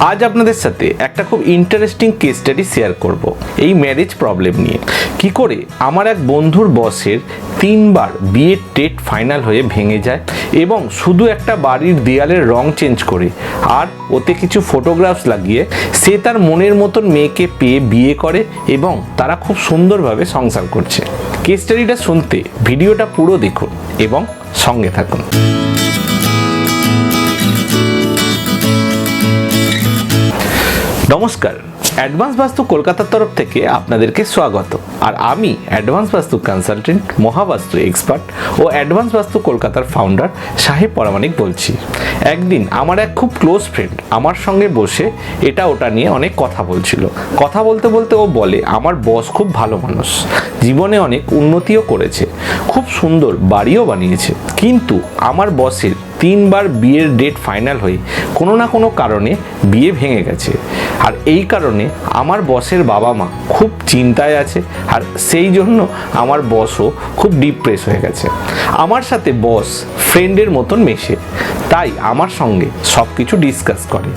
আজ আপনাদের সাথে একটা খুব ইন্টারেস্টিং কেস স্টাডি শেয়ার করব এই ম্যারেজ প্রবলেম নিয়ে। কি করে আমার এক বন্ধুর বসের তিনবার বিয়ের ডেট ফাইনাল হয়ে ভেঙে যায় এবং শুধু একটা বাড়ির দেয়ালের রং চেঞ্জ করে আর ওতে কিছু ফটোগ্রাফস লাগিয়ে সে তার মনের মতন মেয়েকে পেয়ে বিয়ে করে এবং তারা খুব সুন্দরভাবে সংসার করছে। কেস স্টাডিটা শুনতে ভিডিওটা পুরো দেখুন এবং সঙ্গে থাকুন। নমস্কার। অ্যাডভান্স বাস্তু কলকাতার তরফ থেকে আপনাদেরকে স্বাগত। আর আমি advance Vastu consultant Mahavastu expert ও অ্যাডভান্স বাস্তু কলকাতার ফাউন্ডার সাহেব পরামানিক বলছি। একদিন আমার এক খুব ক্লোজ ফ্রেন্ড আমার সঙ্গে বসে এটা ওটা নিয়ে অনেক কথা বলছিল। কথা বলতে বলতে ও বলে, আমার বস খুব ভালো মানুষ। জীবনে অনেক উন্নতিও করেছে। খুব সুন্দর বাড়িও বানিয়েছে। কিন্তু আমার বসের তিনবার বিয়ের ডেট ফাইনাল হয়ে কোনো না কোনো কারণে বিয়ে ভেঙে গেছে। আর এই কারণে আমার বসের বাবা মা খুব চিন্তায় আছে আর সেই জন্য আমার বসও খুব ডিপ্রেস হয়ে গেছে। আমার সাথে বস ফ্রেন্ডের মতন মেশে, তাই আমার সঙ্গে সব কিছু ডিসকাস করে।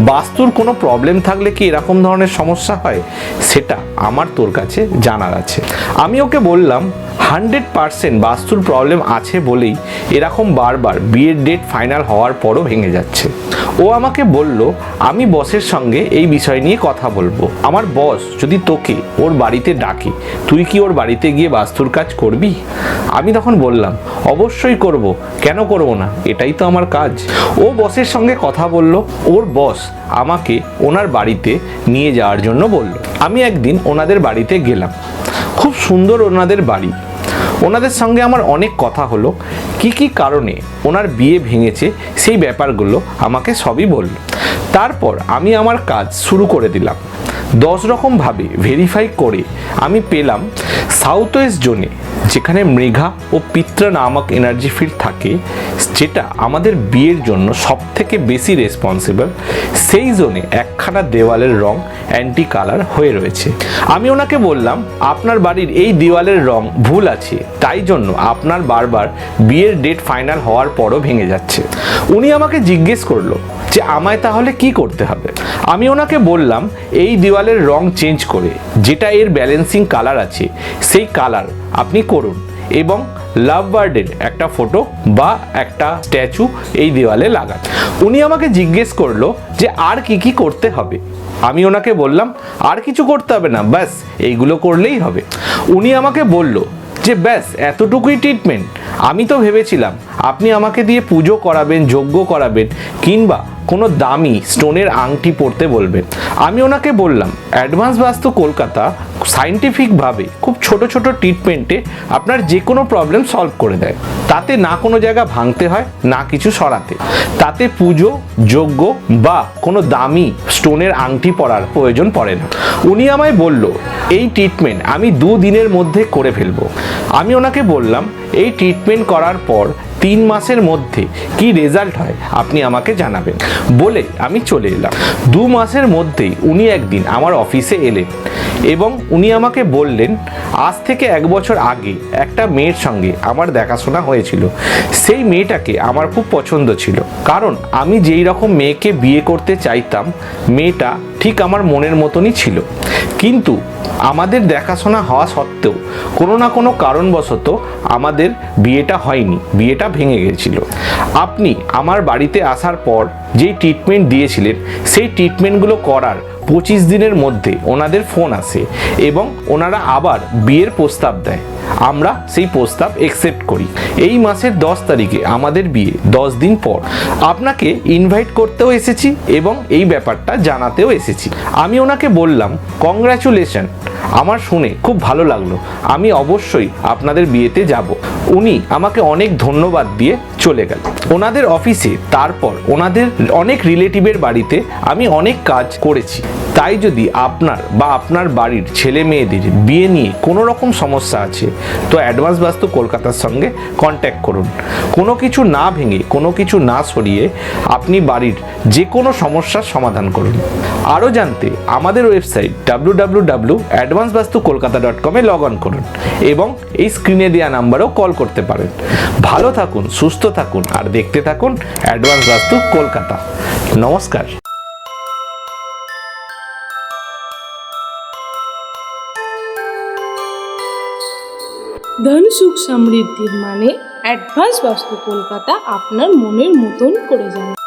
বাস্তুর কোনো প্রবলেম থাকলে কি এরকম ধরনের সমস্যা হয়? সেটা আমার তোর কাছে জানার আছে। আমি ওকে বললাম, হান্ড্রেড পারসেন্ট বাস্তুর প্রবলেম আছে বলেই এরকম বারবার বিয়ের ডেট ফাইনাল হওয়ার পরও ভেঙে যাচ্ছে। ও আমাকে বলল, আমি বসের সঙ্গে এই বিষয় নিয়ে কথা বলব। আমার বস যদি তোকে ওর বাড়িতে ডাকে, তুই কি ওর বাড়িতে গিয়ে বাস্তুর কাজ করবি? আমি তখন বললাম, অবশ্যই করব। কেন করব না? এটাই তো আমার কাজ। ও বসের সঙ্গে কথা বলল, ওর বস আমাকে ওনার বাড়িতে নিয়ে যাওয়ার জন্য বলল। আমি একদিন ওনাদের বাড়িতে গেলাম। খুব সুন্দর ওনাদের বাড়ি। ওনাদের সঙ্গে আমার অনেক কথা হলো। কি কি কারণে ওনার বিয়ে ভেঙেছে সেই ব্যাপারগুলো আমাকে সবই বলল। তারপর আমি আমার কাজ শুরু করে দিলাম। দশ রকমভাবে ভেরিফাই করে আমি পেলাম সাউথ ওয়েস্ট জোনে যেখানে মৃঘা ও পিত্রা নামক এনার্জি ফিল্ড থাকে, যেটা আমাদের বিয়ের জন্য সব থেকে বেশি রেসপন্সিবল সেই জোনে একখানা দেওয়ালের রং অ্যান্টি কালার হয়ে রয়েছে। আমি ওনাকে বললাম, আপনার বাড়ির এই দেওয়ালের রং ভুল আছে, তাই জন্য আপনার বারবার বিয়ের ডেট ফাইনাল হওয়ার পরও ভেঙে যাচ্ছে। উনি আমাকে জিজ্ঞেস করল যে আমায় তাহলে কি করতে হবে? আমি ওনাকে বললাম, এই দেওয়ালের রং চেঞ্জ করে, যেটা এর ব্যালেন্সিং কালার আছে, সেই কালার আপনি করুন এবং লাভ বার্ডের একটা ফটো বা একটা স্ট্যাচু এই দেওয়ালে লাগান। উনি আমাকে জিজ্ঞেস করল যে আর কি কি করতে হবে? আমি ওনাকে বললাম, আর কিছু করতে হবে না, ব্যাস, এইগুলো করলেই হবে। উনি আমাকে বলল যে ব্যাস, এতটুকুই ট্রিটমেন্ট আমি তো ভেবেছিলাম, আপনি আমাকে দিয়ে পুজো করাবেন, যজ্ঞ করাবেন, কিংবা কোনো দামি স্টোনের আংটি পরতে বলবেন। আমি ওনাকে বললাম অ্যাডভান্স বাস্তু কলকাতা সাইন্টিফিকভাবে খুব ছোট ছোট ট্রিটমেন্টে আপনার যে কোনো প্রবলেম সলভ করে দেয়। তাতে না কোনো জায়গা ভাঙতে হয়, না কিছু সরাতে। তাতে পুজো, যজ্ঞ বা কোনো দামি স্টোনের আংটি পরার প্রয়োজন পড়ে না। উনি আমায় বলল, এই ট্রিটমেন্ট আমি দুদিনের মধ্যে করে ফেলব। আমি ওনাকে বললাম, এই ট্রিটমেন্ট করার পর তিন মাসের মধ্যে কি রেজাল্ট হয় আপনি আমাকে জানাবেন। বলে আমি চলে এলাম। দু মাসের মধ্যেই উনি একদিন আমার অফিসে এলেন এবং উনি আমাকে বললেন, আজ থেকে এক বছর আগে একটা মেয়ের সঙ্গে আমার দেখাশোনা হয়েছিল। সেই মেয়েটাকে আমার খুব পছন্দ ছিল। কারণ আমি যেই রকম মেয়েকে বিয়ে করতে চাইতাম, মেয়েটা ঠিক আমার মনের মতনই ছিল। কিন্তু আমাদের দেখাশোনা হওয়া সত্ত্বেও কোনো না কোনো কারণবশত আমাদের বিয়েটা হয়নি, বিয়েটা ভেঙে গেছিল। আপনি আমার বাড়িতে আসার পর যেই ট্রিটমেন্ট দিয়েছিলেন, সেই ট্রিটমেন্টগুলো করার পঁচিশ দিনের মধ্যে ওনাদের ফোন আসে এবং ওনারা আবার বিয়ের প্রস্তাব দেয়। আমরা সেই প্রস্তাব একসেপ্ট করি। এই মাসের দশ তারিখে আমাদের বিয়ে, দশ দিন পর আপনাকে ইনভাইট করতেও এসেছি এবং এই ব্যাপারটা জানাতেও এসেছি। আমি ওনাকে বললাম কংগ্রাচুলেশন আমার শুনে খুব ভালো লাগল। আমি অবশ্যই আপনাদের বিয়েতে যাব। উনি আমাকে অনেক ধন্যবাদ দিয়ে চলে গেল। ওনাদের অফিসে তারপর ওনাদের অনেক রিলেটিভের বাড়িতে আমি অনেক কাজ করেছি। তাই যদি আপনার বা আপনার বাড়ির ছেলে মেয়েদের বিয়ে নিয়ে কোনো রকম সমস্যা আছে, তো অ্যাডভান্স বাস্তু কলকাতার সঙ্গে কন্ট্যাক্ট করুন। কোনো কিছু না ভেঙে, কোনো কিছু না সরিয়ে আপনি বাড়ির যে কোনো সমস্যার সমাধান করুন। আরও জানতে আমাদের website W W W advance Vastu Kolkata dot কমে লগ অন করুন এবং এই স্ক্রিনে দেওয়া নাম্বারও কল করতে পারেন। ভালো থাকুন, সুস্থ থাকুন, আর দেখতে থাকুন অ্যাডভান্স বাস্তু কলকাতা। নমস্কার। ধন সুখ সমৃদ্ধির মানে অ্যাডভান্স বাস্তু কলকাতা আপনার মনের মতন করে জানে।